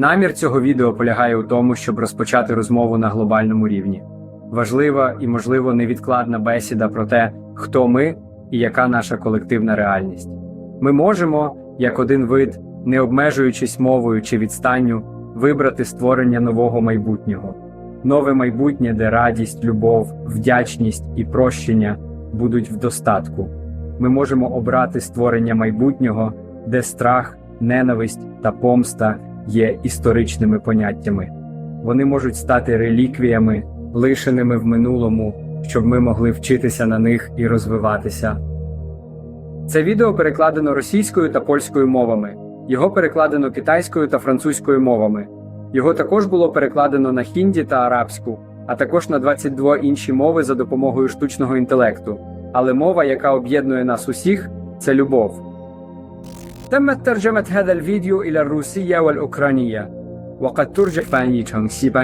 Намір цього відео полягає у тому, щоб розпочати розмову на глобальному рівні. Важлива і, можливо, невідкладна бесіда про те, хто ми і яка наша колективна реальність. Ми можемо, як один вид, не обмежуючись мовою чи відстанню, вибрати створення нового майбутнього, нове майбутнє, де радість, любов, вдячність і прощення будуть в достатку. Ми можемо обрати створення майбутнього, де страх, ненависть та помста є історичними поняттями. Вони можуть стати реліквіями, лишеними в минулому, щоб ми могли вчитися на них і розвиватися. Це відео перекладено російською та польською мовами. Його перекладено китайською та французькою мовами. Його також було перекладено на хінді та арабську, а також на 22 інші мови за допомогою штучного інтелекту. Але мова, яка об'єднує нас усіх, це любов. تمت ترجمة هذا الفيديو إلى الروسية والأوكرانية وقد ترجم22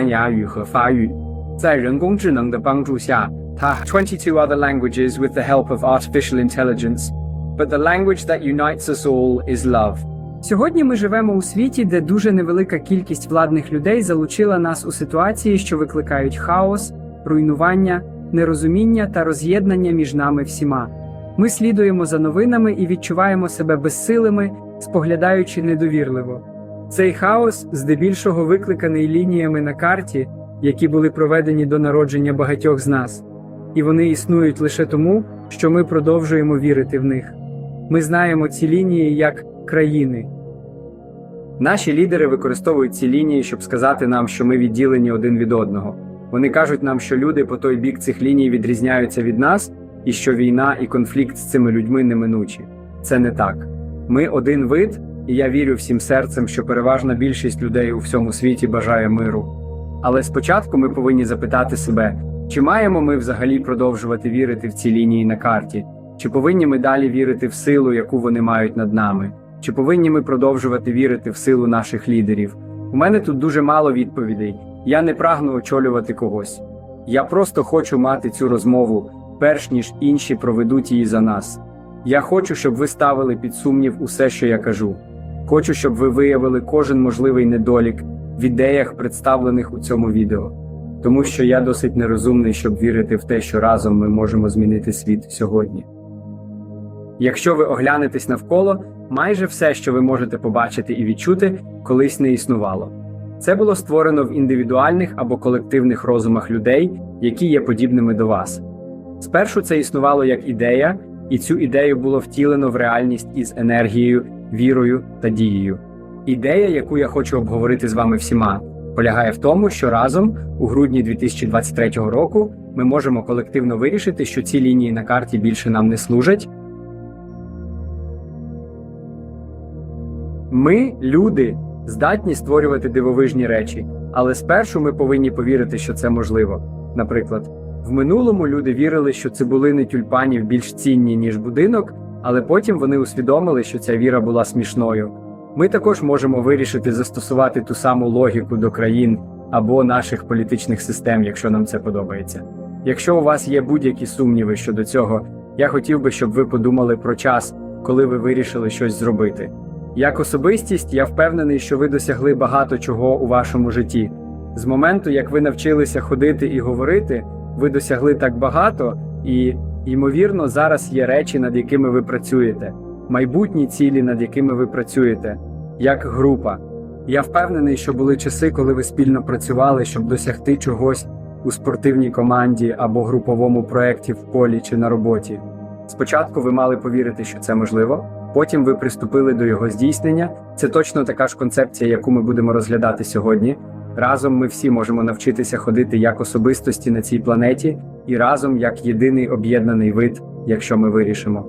other languages with the help of artificial intelligence, but the language that unites us all is love. Сьогодні ми живемо у світі, де дуже невелика кількість владних людей залучила нас у ситуації, що викликають хаос, руйнування, нерозуміння та роз'єднання між нами всіма. Ми слідуємо за новинами і відчуваємо себе безсилими, споглядаючи недовірливо. Цей хаос здебільшого викликаний лініями на карті, які були проведені до народження багатьох з нас, і вони існують лише тому, що ми продовжуємо вірити в них. Ми знаємо ці лінії як країни. Наші лідери використовують ці лінії, щоб сказати нам, що ми відділені один від одного. Вони кажуть нам, що люди по той бік цих ліній відрізняються від нас, і що війна і конфлікт з цими людьми неминучі. Це не так. Ми один вид, і я вірю всім серцем, що переважна більшість людей у всьому світі бажає миру. Але спочатку ми повинні запитати себе, чи маємо ми взагалі продовжувати вірити в ці лінії на карті, чи повинні ми далі вірити в силу, яку вони мають над нами, чи повинні ми продовжувати вірити в силу наших лідерів? У мене тут дуже мало відповідей. Я не прагну очолювати когось. Я просто хочу мати цю розмову, перш ніж інші проведуть її за нас. Я хочу, щоб ви ставили під сумнів усе, що я кажу. Хочу, щоб ви виявили кожен можливий недолік в ідеях, представлених у цьому відео. Тому що я досить нерозумний, щоб вірити в те, що разом ми можемо змінити світ сьогодні. Якщо ви оглянетесь навколо, майже все, що ви можете побачити і відчути, колись не існувало. Це було створено в індивідуальних або колективних розумах людей, які є подібними до вас. Спершу це існувало як ідея, і цю ідею було втілено в реальність із енергією, вірою та дією. Ідея, яку я хочу обговорити з вами всіма, полягає в тому, що разом, у грудні 2023 року, ми можемо колективно вирішити, що ці лінії на карті більше нам не служать. Ми, люди, здатні створювати дивовижні речі, але спершу ми повинні повірити, що це можливо. Наприклад, в минулому люди вірили, що цибулини тюльпанів більш цінні, ніж будинок, але потім вони усвідомили, що ця віра була смішною. Ми також можемо вирішити застосувати ту саму логіку до країн або наших політичних систем, якщо нам це подобається. Якщо у вас є будь-які сумніви щодо цього, я хотів би, щоб ви подумали про час, коли ви вирішили щось зробити. Як особистість, я впевнений, що ви досягли багато чого у вашому житті. З моменту, як ви навчилися ходити і говорити, ви досягли так багато, і, ймовірно, зараз є речі, над якими ви працюєте, майбутні цілі, над якими ви працюєте, як група. Я впевнений, що були часи, коли ви спільно працювали, щоб досягти чогось у спортивній команді або груповому проєкті в полі чи на роботі. Спочатку ви мали повірити, що це можливо, потім ви приступили до його здійснення. Це точно така ж концепція, яку ми будемо розглядати сьогодні. Разом ми всі можемо навчитися ходити як особистості на цій планеті, і разом як єдиний об'єднаний вид, якщо ми вирішимо.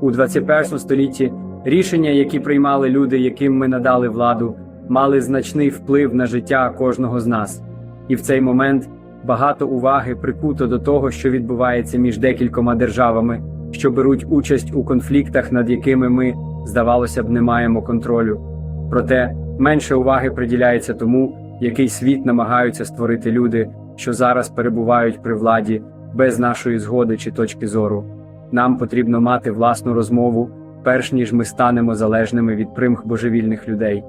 У 21 столітті рішення, які приймали люди, яким ми надали владу, мали значний вплив на життя кожного з нас. І в цей момент багато уваги прикуто до того, що відбувається між декількома державами, що беруть участь у конфліктах, над якими ми, здавалося б, не маємо контролю. Проте менше уваги приділяється тому, який світ намагаються створити люди, що зараз перебувають при владі без нашої згоди чи точки зору. Нам потрібно мати власну розмову, перш ніж ми станемо залежними від примх божевільних людей.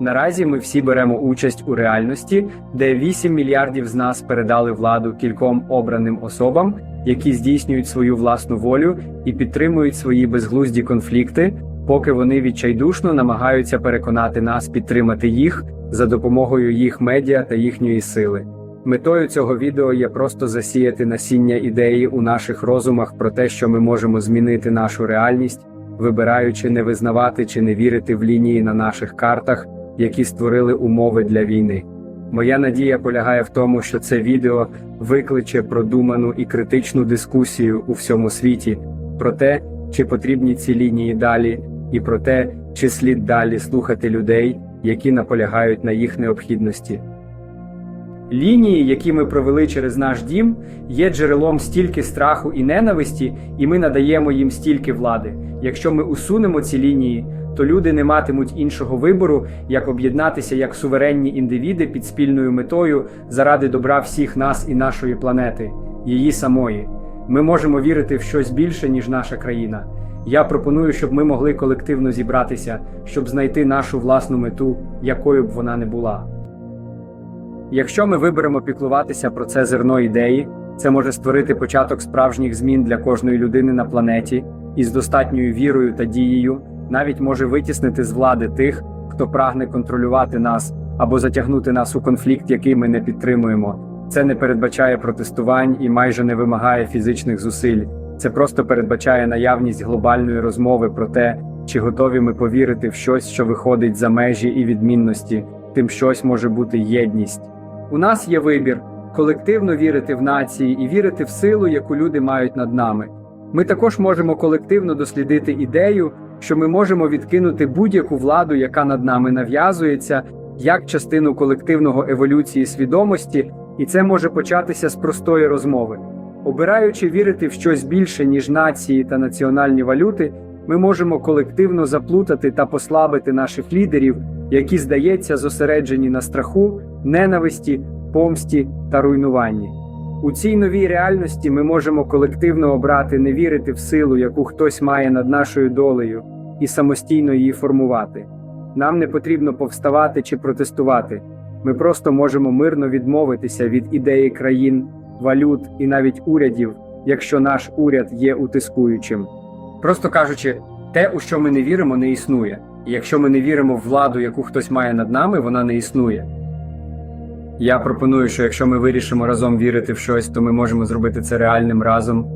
Наразі ми всі беремо участь у реальності, де 8 мільярдів з нас передали владу кільком обраним особам, які здійснюють свою власну волю і підтримують свої безглузді конфлікти, поки вони відчайдушно намагаються переконати нас підтримати їх за допомогою їх медіа та їхньої сили. Метою цього відео є просто засіяти насіння ідеї у наших розумах про те, що ми можемо змінити нашу реальність, вибираючи не визнавати чи не вірити в лінії на наших картах, які створили умови для війни. Моя надія полягає в тому, що це відео викличе продуману і критичну дискусію у всьому світі про те, чи потрібні ці лінії далі, і про те, чи слід далі слухати людей, які наполягають на їх необхідності. Лінії, які ми провели через наш дім, є джерелом стільки страху і ненависті, і ми надаємо їм стільки влади. Якщо ми усунемо ці лінії, то люди не матимуть іншого вибору, як об'єднатися як суверенні індивіди під спільною метою заради добра всіх нас і нашої планети, її самої. Ми можемо вірити в щось більше, ніж наша країна. Я пропоную, щоб ми могли колективно зібратися, щоб знайти нашу власну мету, якою б вона не була. Якщо ми виберемо піклуватися про це зерно ідеї, це може створити початок справжніх змін для кожної людини на планеті і з достатньою вірою та дією навіть може витіснити з влади тих, хто прагне контролювати нас або затягнути нас у конфлікт, який ми не підтримуємо. Це не передбачає протестувань і майже не вимагає фізичних зусиль. Це просто передбачає наявність глобальної розмови про те, чи готові ми повірити в щось, що виходить за межі і відмінності, тим щось може бути єдність. У нас є вибір колективно вірити в нації і вірити в силу, яку люди мають над нами. Ми також можемо колективно дослідити ідею, що ми можемо відкинути будь-яку владу, яка над нами нав'язується, як частину колективного еволюції свідомості, і це може початися з простої розмови. Обираючи вірити в щось більше, ніж нації та національні валюти, ми можемо колективно заплутати та послабити наших лідерів, які, здається, зосереджені на страху, ненависті, помсті та руйнуванні. У цій новій реальності ми можемо колективно обрати не вірити в силу, яку хтось має над нашою долею, і самостійно її формувати. Нам не потрібно повставати чи протестувати. Ми просто можемо мирно відмовитися від ідеї країн, валют і навіть урядів, якщо наш уряд є утискуючим. Просто кажучи, те, у що ми не віримо, не існує. І якщо ми не віримо в владу, яку хтось має над нами, вона не існує. Я пропоную, що якщо ми вирішимо разом вірити в щось, то ми можемо зробити це реальним разом.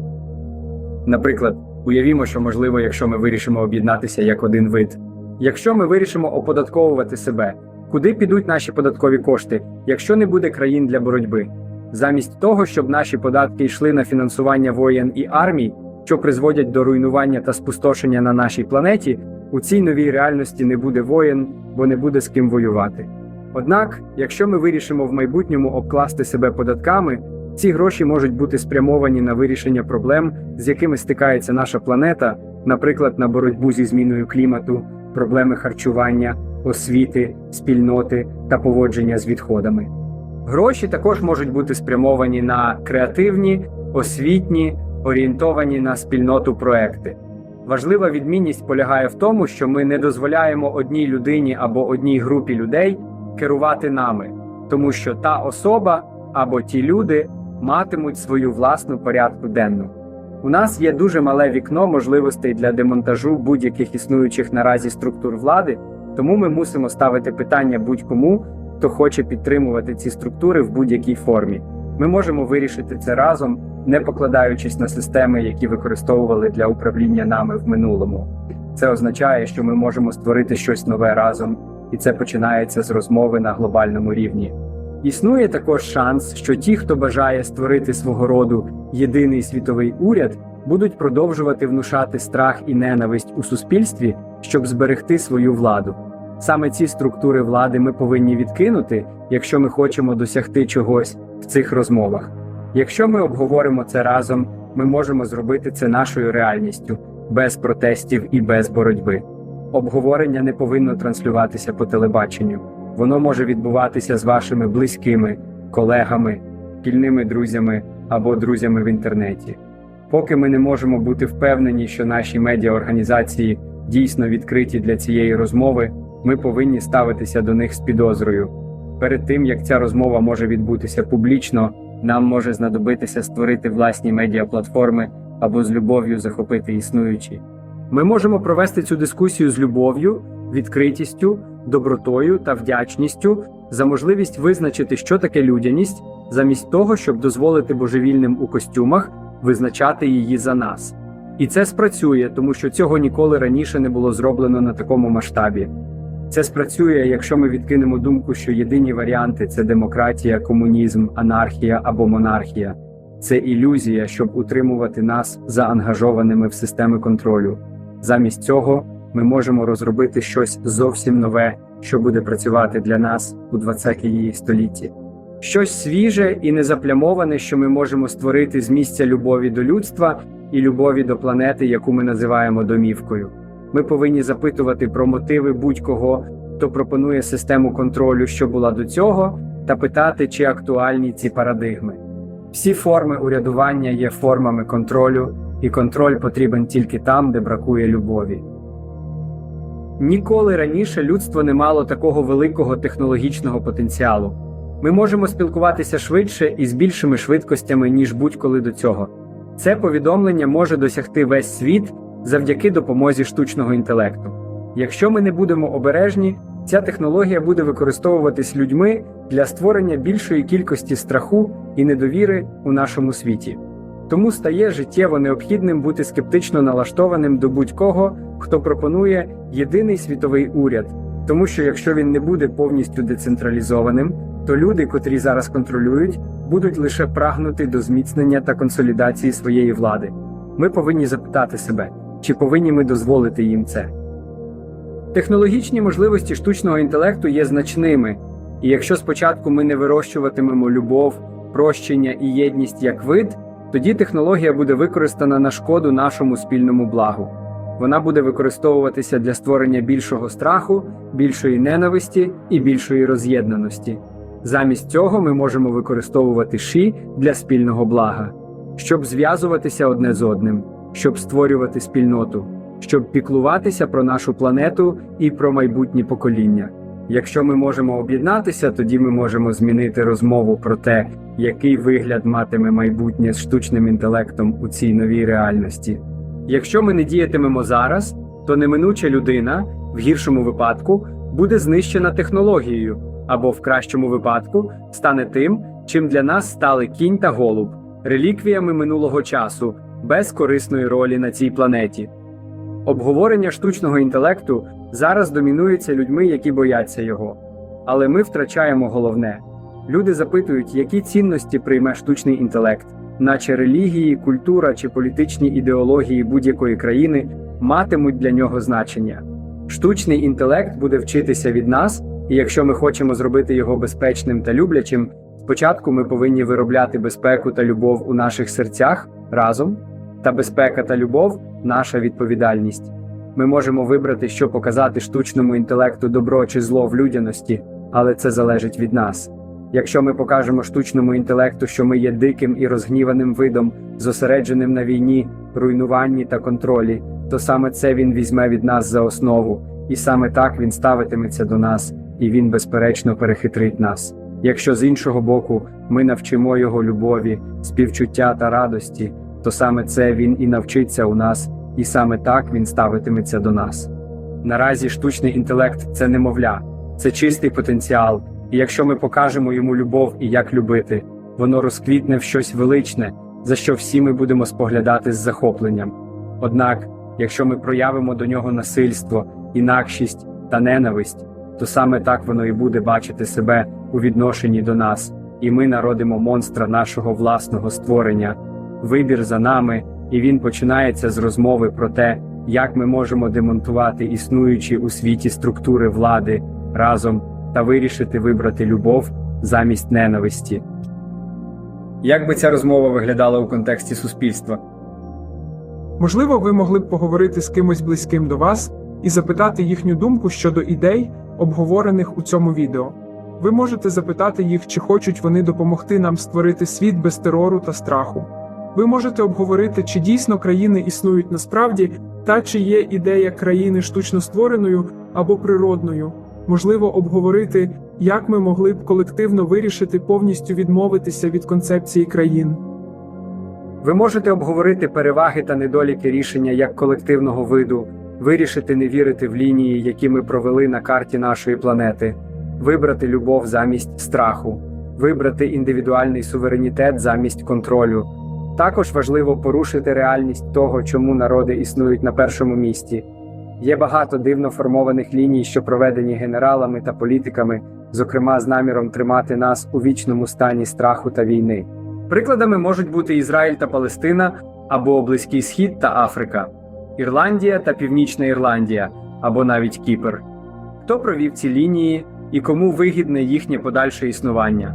Наприклад, уявімо, що можливо, якщо ми вирішимо об'єднатися як один вид. Якщо ми вирішимо оподатковувати себе, куди підуть наші податкові кошти, якщо не буде країн для боротьби? Замість того, щоб наші податки йшли на фінансування воєн і армій, що призводять до руйнування та спустошення на нашій планеті, у цій новій реальності не буде воєн, бо не буде з ким воювати. Однак, якщо ми вирішимо в майбутньому обкласти себе податками, ці гроші можуть бути спрямовані на вирішення проблем, з якими стикається наша планета, наприклад, на боротьбу зі зміною клімату, проблеми харчування, освіти, спільноти та поводження з відходами. Гроші також можуть бути спрямовані на креативні, освітні, орієнтовані на спільноту проекти. Важлива відмінність полягає в тому, що ми не дозволяємо одній людині або одній групі людей керувати нами, тому що та особа або ті люди матимуть свою власну порядку денну. У нас є дуже мале вікно можливостей для демонтажу будь-яких існуючих наразі структур влади, тому ми мусимо ставити питання будь-кому, хто хоче підтримувати ці структури в будь-якій формі. Ми можемо вирішити це разом, не покладаючись на системи, які використовували для управління нами в минулому. Це означає, що ми можемо створити щось нове разом, і це починається з розмови на глобальному рівні. Існує також шанс, що ті, хто бажає створити свого роду єдиний світовий уряд, будуть продовжувати внушати страх і ненависть у суспільстві, щоб зберегти свою владу. Саме ці структури влади ми повинні відкинути, якщо ми хочемо досягти чогось в цих розмовах. Якщо ми обговоримо це разом, ми можемо зробити це нашою реальністю, без протестів і без боротьби. Обговорення не повинно транслюватися по телебаченню. Воно може відбуватися з вашими близькими, колегами, спільними друзями або друзями в інтернеті. Поки ми не можемо бути впевнені, що наші медіаорганізації дійсно відкриті для цієї розмови, Ми повинні ставитися до них з підозрою. Перед тим як ця розмова може відбутися публічно, нам може знадобитися створити власні медіаплатформи або з любов'ю захопити існуючі. Ми можемо провести цю дискусію з любов'ю, відкритістю, добротою та вдячністю за можливість визначити, що таке людяність, замість того, щоб дозволити божевільним у костюмах визначати її за нас. І це спрацює, тому що цього ніколи раніше не було зроблено на такому масштабі. Це спрацює, якщо ми відкинемо думку, що єдині варіанти це демократія, комунізм, анархія або монархія. Це ілюзія, щоб утримувати нас заангажованими в системи контролю. Замість цього ми можемо розробити щось зовсім нове, що буде працювати для нас у 20 столітті. Щось свіже і незаплямоване, що ми можемо створити з місця любові до людства і любові до планети, яку ми називаємо домівкою. Ми повинні запитувати про мотиви будь-кого, хто пропонує систему контролю, що була до цього, та питати, чи актуальні ці парадигми. Всі форми урядування є формами контролю, і контроль потрібен тільки там, де бракує любові. Ніколи раніше людство не мало такого великого технологічного потенціалу. Ми можемо спілкуватися швидше і з більшими швидкостями, ніж будь-коли до цього. Це повідомлення може досягти весь світ завдяки допомозі штучного інтелекту. Якщо ми не будемо обережні, ця технологія буде використовуватись людьми для створення більшої кількості страху і недовіри у нашому світі. Тому стає життєво необхідним бути скептично налаштованим до будь-кого, хто пропонує єдиний світовий уряд, тому що якщо він не буде повністю децентралізованим, то люди, котрі зараз контролюють, будуть лише прагнути до зміцнення та консолідації своєї влади. Ми повинні запитати себе, чи повинні ми дозволити їм це. Технологічні можливості штучного інтелекту є значними, і якщо спочатку ми не вирощуватимемо любов, прощення і єдність як вид, тоді технологія буде використана на шкоду нашому спільному благу. Вона буде використовуватися для створення більшого страху, більшої ненависті і більшої роз'єднаності. Замість цього ми можемо використовувати ші для спільного блага, щоб зв'язуватися одне з одним, щоб створювати спільноту, щоб піклуватися про нашу планету і про майбутні покоління. Якщо ми можемо об'єднатися, тоді ми можемо змінити розмову про те, який вигляд матиме майбутнє з штучним інтелектом у цій новій реальності. Якщо ми не діятимемо зараз, то неминуча людина, в гіршому випадку, буде знищена технологією, або в кращому випадку стане тим, чим для нас стали кінь та голуб, реліквіями минулого часу, без корисної ролі на цій планеті. Обговорення штучного інтелекту зараз домінується людьми, які бояться його. Але ми втрачаємо головне. Люди запитують, які цінності прийме штучний інтелект, наче релігії, культура чи політичні ідеології будь-якої країни матимуть для нього значення. Штучний інтелект буде вчитися від нас, і якщо ми хочемо зробити його безпечним та люблячим, спочатку ми повинні виробляти безпеку та любов у наших серцях разом, та безпека та любов наша відповідальність. Ми можемо вибрати, що показати штучному інтелекту добро чи зло в людяності, але це залежить від нас. Якщо ми покажемо штучному інтелекту, що ми є диким і розгніваним видом, зосередженим на війні, руйнуванні та контролі, то саме це він візьме від нас за основу, і саме так він ставитиметься до нас, і він, безперечно, перехитрить нас. Якщо з іншого боку ми навчимо його любові, співчуття та радості, то саме це він і навчиться у нас, і саме так він ставитиметься до нас. Наразі штучний інтелект це немовля, це чистий потенціал, і якщо ми покажемо йому любов і як любити, воно розквітне в щось величне, за що всі ми будемо споглядати з захопленням. Однак, якщо ми проявимо до нього насильство, інакшість та ненависть, то саме так воно і буде бачити себе у відношенні до нас, і ми народимо монстра нашого власного створення. Вибір за нами, і він починається з розмови про те, як ми можемо демонтувати існуючі у світі структури влади разом та вирішити вибрати любов замість ненависті. Як би ця розмова виглядала у контексті суспільства? Можливо, ви могли б поговорити з кимось близьким до вас і запитати їхню думку щодо ідей, обговорених у цьому відео. Ви можете запитати їх, чи хочуть вони допомогти нам створити світ без терору та страху. Ви можете обговорити, чи дійсно країни існують насправді, та чи є ідея країни штучно створеною, або природною. Можливо, обговорити, як ми могли б колективно вирішити повністю відмовитися від концепції країн. Ви можете обговорити переваги та недоліки рішення як колективного виду, вирішити не вірити в лінії, які ми провели на карті нашої планети, вибрати любов замість страху, вибрати індивідуальний суверенітет замість контролю. Також важливо порушити реальність того, чому народи існують на першому місці. Є багато дивно формованих ліній, що проведені генералами та політиками, зокрема з наміром тримати нас у вічному стані страху та війни. Прикладами можуть бути Ізраїль та Палестина або Близький Схід та Африка, Ірландія та Північна Ірландія або навіть Кіпр. Хто провів ці лінії і кому вигідне їхнє подальше існування?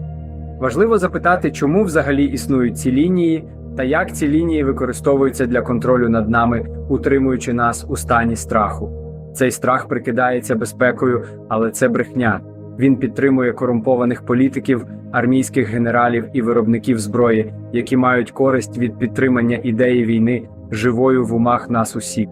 Важливо запитати, чому взагалі існують ці лінії та як ці лінії використовуються для контролю над нами, утримуючи нас у стані страху. Цей страх прикидається безпекою, але це брехня. Він підтримує корумпованих політиків, армійських генералів і виробників зброї, які мають користь від підтримання ідеї війни живою в умах нас усіх.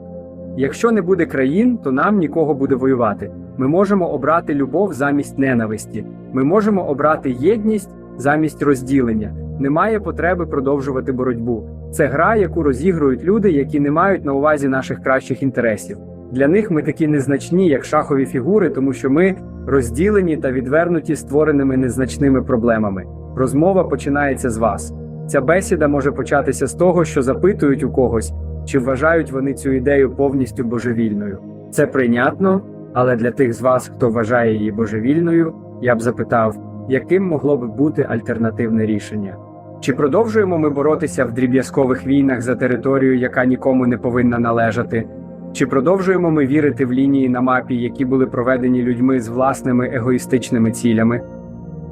Якщо не буде країн, то нам нікого буде воювати. Ми можемо обрати любов замість ненависті. Ми можемо обрати єдність замість розділення. Немає потреби продовжувати боротьбу. Це гра, яку розігрують люди, які не мають на увазі наших кращих інтересів. Для них ми такі незначні, як шахові фігури, тому що ми розділені та відвернуті створеними незначними проблемами. Розмова починається з вас. Ця бесіда може початися з того, що запитують у когось, чи вважають вони цю ідею повністю божевільною. Це прийнятно, але для тих з вас, хто вважає її божевільною, я б запитав, яким могло б бути альтернативне рішення? Чи продовжуємо ми боротися в дріб'язкових війнах за територію, яка нікому не повинна належати? Чи продовжуємо ми вірити в лінії на мапі, які були проведені людьми з власними егоїстичними цілями?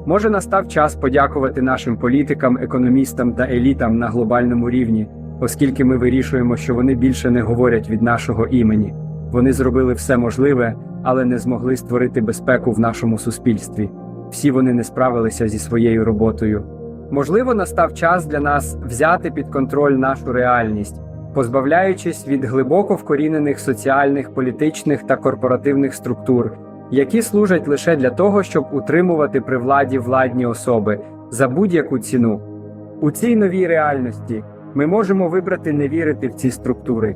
Може настав час подякувати нашим політикам, економістам та елітам на глобальному рівні, оскільки ми вирішуємо, що вони більше не говорять від нашого імені. Вони зробили все можливе, але не змогли створити безпеку в нашому суспільстві. Всі вони не справилися зі своєю роботою. Можливо, настав час для нас взяти під контроль нашу реальність, позбавляючись від глибоко вкорінених соціальних, політичних та корпоративних структур, які служать лише для того, щоб утримувати при владі владні особи за будь-яку ціну. У цій новій реальності ми можемо вибрати не вірити в ці структури.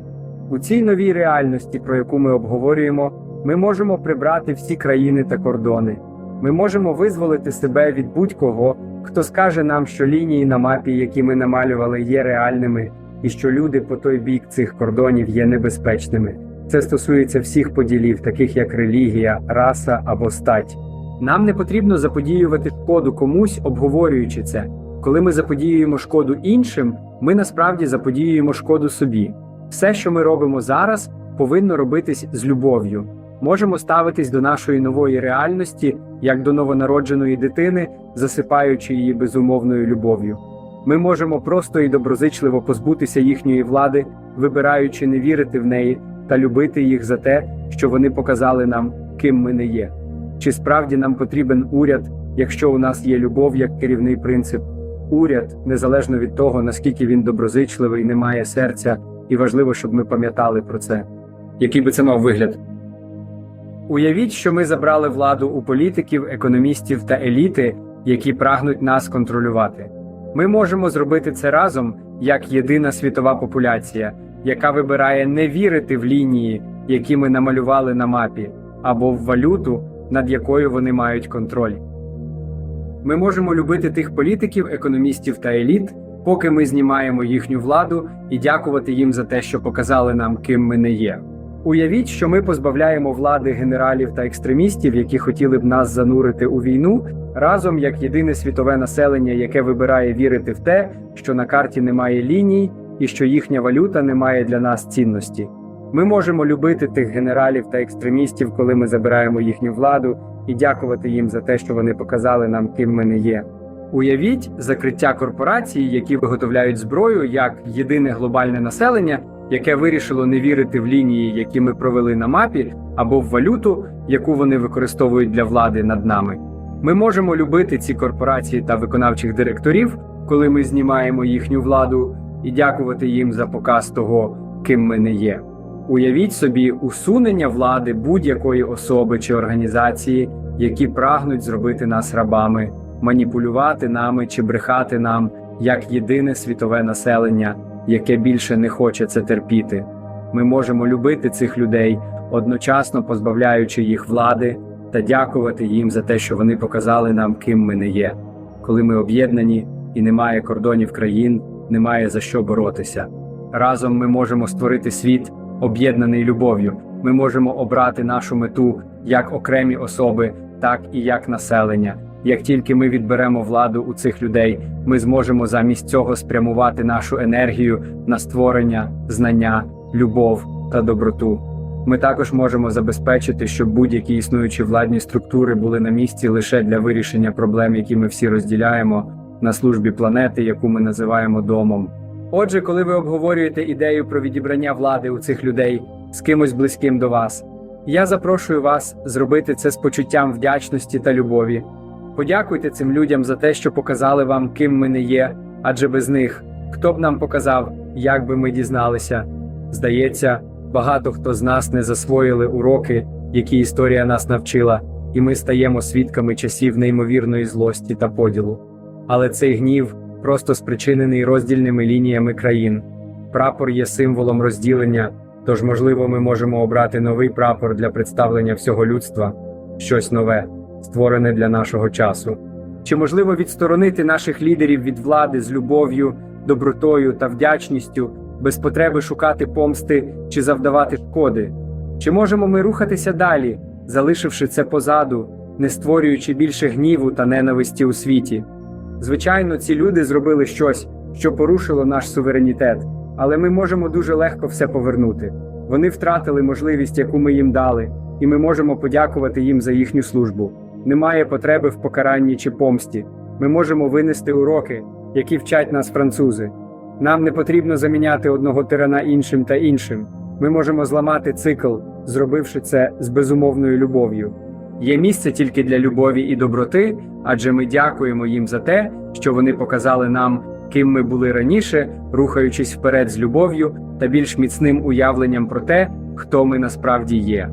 У цій новій реальності, про яку ми обговорюємо, ми можемо прибрати всі країни та кордони. Ми можемо визволити себе від будь-кого, хто скаже нам, що лінії на мапі, які ми намалювали, є реальними, і що люди по той бік цих кордонів є небезпечними. Це стосується всіх поділів, таких як релігія, раса або стать. Нам не потрібно заподіювати шкоду комусь, обговорюючи це. Коли ми заподіюємо шкоду іншим, ми насправді заподіюємо шкоду собі. Все, що ми робимо зараз, повинно робитись з любов'ю. Можемо ставитись до нашої нової реальності як до новонародженої дитини, засипаючи її безумовною любов'ю. Ми можемо просто і доброзичливо позбутися їхньої влади, вибираючи не вірити в неї та любити їх за те, що вони показали нам, ким ми не є. Чи справді нам потрібен уряд, якщо у нас є любов як керівний принцип? Уряд, незалежно від того, наскільки він доброзичливий, не має серця, і важливо, щоб ми пам'ятали про це. Який би це мав вигляд? Уявіть, що ми забрали владу у політиків, економістів та еліти, які прагнуть нас контролювати. Ми можемо зробити це разом як єдина світова популяція, яка вибирає не вірити в лінії, які ми намалювали на мапі, або в валюту, над якою вони мають контроль. Ми можемо любити тих політиків, економістів та еліт, поки ми знімаємо їхню владу і дякувати їм за те, що показали нам, ким ми не є. Уявіть, що ми позбавляємо влади генералів та екстремістів, які хотіли б нас занурити у війну, разом як єдине світове населення, яке вибирає вірити в те, що на карті немає ліній і що їхня валюта не має для нас цінності. Ми можемо любити тих генералів та екстремістів, коли ми забираємо їхню владу, і дякувати їм за те, що вони показали нам, ким ми не є. Уявіть закриття корпорацій, які виготовляють зброю як єдине глобальне населення, яке вирішило не вірити в лінії, які ми провели на мапі, або в валюту, яку вони використовують для влади над нами. Ми можемо любити ці корпорації та виконавчих директорів, коли ми знімаємо їхню владу, і дякувати їм за показ того, ким ми не є. Уявіть собі усунення влади будь-якої особи чи організації, які прагнуть зробити нас рабами, маніпулювати нами чи брехати нам як єдине світове населення, яке більше не хоче це терпіти. Ми можемо любити цих людей, одночасно позбавляючи їх влади та дякувати їм за те, що вони показали нам, ким ми не є. Коли ми об'єднані і немає кордонів країн, немає за що боротися. Разом ми можемо створити світ, об'єднаний любов'ю. Ми можемо обрати нашу мету як окремі особи, так і як населення. Як тільки ми відберемо владу у цих людей, ми зможемо замість цього спрямувати нашу енергію на створення, знання, любов та доброту. Ми також можемо забезпечити, щоб будь-які існуючі владні структури були на місці лише для вирішення проблем, які ми всі розділяємо на службі планети, яку ми називаємо домом. Отже, коли ви обговорюєте ідею про відібрання влади у цих людей з кимось близьким до вас, я запрошую вас зробити це з почуттям вдячності та любові. Подякуйте цим людям за те, що показали вам, ким ми не є, адже без них хто б нам показав, як би ми дізналися. Здається, багато хто з нас не засвоїли уроки, які історія нас навчила, і ми стаємо свідками часів неймовірної злості та поділу. Але цей гнів просто спричинений роздільними лініями країн. Прапор є символом розділення, тож, можливо, ми можемо обрати новий прапор для представлення всього людства, щось нове, створене для нашого часу. Чи можливо відсторонити наших лідерів від влади з любов'ю, добротою та вдячністю, без потреби шукати помсти чи завдавати шкоди? Чи можемо ми рухатися далі, залишивши це позаду, не створюючи більше гніву та ненависті у світі? Звичайно, ці люди зробили щось, що порушило наш суверенітет, але ми можемо дуже легко все повернути. Вони втратили можливість, яку ми їм дали, і ми можемо подякувати їм за їхню службу. Немає потреби в покаранні чи помсті. Ми можемо винести уроки, які вчать нас французи. Нам не потрібно заміняти одного тирана іншим та іншим. Ми можемо зламати цикл, зробивши це з безумовною любов'ю. Є місце тільки для любові і доброти, адже ми дякуємо їм за те, що вони показали нам, ким ми були раніше, рухаючись вперед з любов'ю та більш міцним уявленням про те, хто ми насправді є.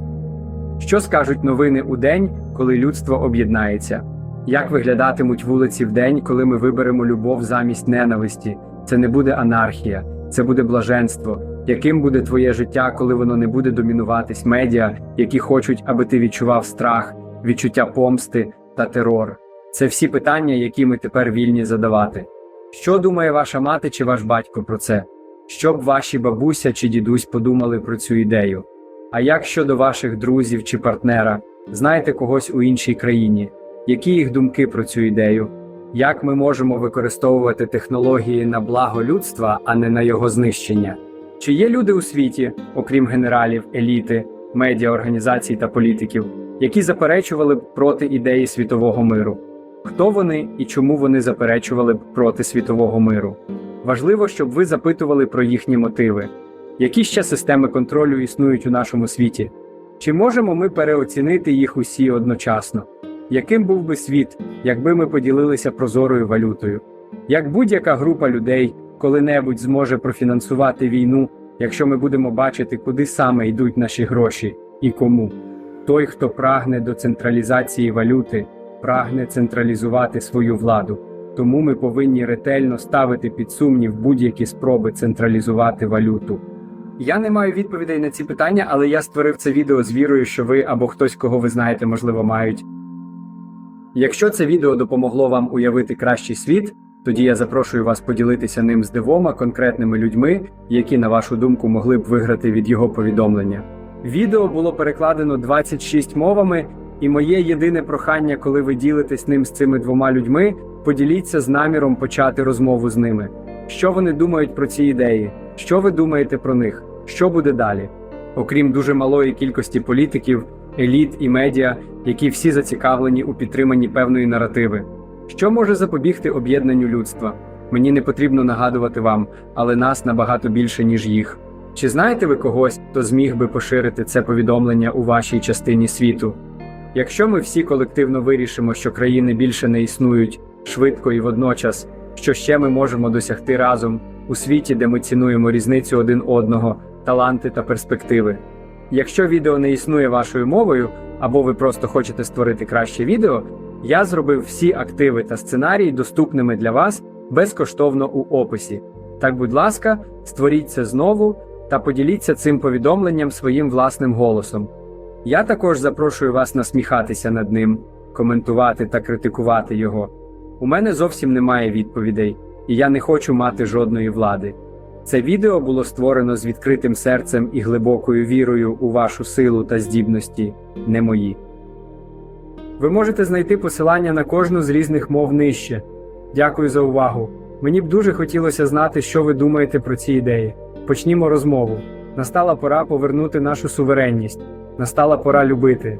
Що скажуть новини у день, коли людство об'єднається? Як виглядатимуть вулиці в день, коли ми виберемо любов замість ненависті? Це не буде анархія, це буде блаженство. Яким буде твоє життя, коли воно не буде домінуватись медіа, які хочуть, аби ти відчував страх, відчуття помсти та терор? Це всі питання, які ми тепер вільні задавати. Що думає ваша мати чи ваш батько про це? Що б ваші бабуся чи дідусь подумали про цю ідею? А як щодо ваших друзів чи партнера, знаєте когось у іншій країні? Які їх думки про цю ідею? Як ми можемо використовувати технології на благо людства, а не на його знищення? Чи є люди у світі, окрім генералів, еліти, медіа, організацій та політиків, які заперечували б проти ідеї світового миру? Хто вони і чому вони заперечували б проти світового миру? Важливо, щоб ви запитували про їхні мотиви. Які ще системи контролю існують у нашому світі? Чи можемо ми переоцінити їх усі одночасно? Яким був би світ, якби ми поділилися прозорою валютою? Як будь-яка група людей коли-небудь зможе профінансувати війну, якщо ми будемо бачити, куди саме йдуть наші гроші і кому? Той, хто прагне до централізації валюти, прагне централізувати свою владу. Тому ми повинні ретельно ставити під сумнів будь-які спроби централізувати валюту. Я не маю відповідей на ці питання, але я створив це відео з вірою, що ви або хтось, кого ви знаєте, можливо, мають. Якщо це відео допомогло вам уявити кращий світ, тоді я запрошую вас поділитися ним з двома конкретними людьми, які, на вашу думку, могли б виграти від його повідомлення. Відео було перекладено 26 мовами, і моє єдине прохання, коли ви ділитесь ним з цими двома людьми, поділіться з наміром почати розмову з ними. Що вони думають про ці ідеї? Що ви думаєте про них? Що буде далі? Окрім дуже малої кількості політиків, еліт і медіа, які всі зацікавлені у підтриманні певної наративи. Що може запобігти об'єднанню людства? Мені не потрібно нагадувати вам, але нас набагато більше, ніж їх. Чи знаєте ви когось, хто зміг би поширити це повідомлення у вашій частині світу? Якщо ми всі колективно вирішимо, що країни більше не існують швидко і водночас, що ще ми можемо досягти разом у світі, де ми цінуємо різницю один одного таланти та перспективи. Якщо відео не існує вашою мовою, або ви просто хочете створити краще відео, я зробив всі активи та сценарії доступними для вас безкоштовно у описі. Так, будь ласка, створіть це знову та поділіться цим повідомленням своїм власним голосом. Я також запрошую вас насміхатися над ним, коментувати та критикувати його. У мене зовсім немає відповідей, і я не хочу мати жодної влади. Це відео було створено з відкритим серцем і глибокою вірою у вашу силу та здібності, не мої. Ви можете знайти посилання на кожну з різних мов нижче. Дякую за увагу. Мені б дуже хотілося знати, що ви думаєте про ці ідеї. Почнімо розмову. Настала пора повернути нашу суверенність. Настала пора любити.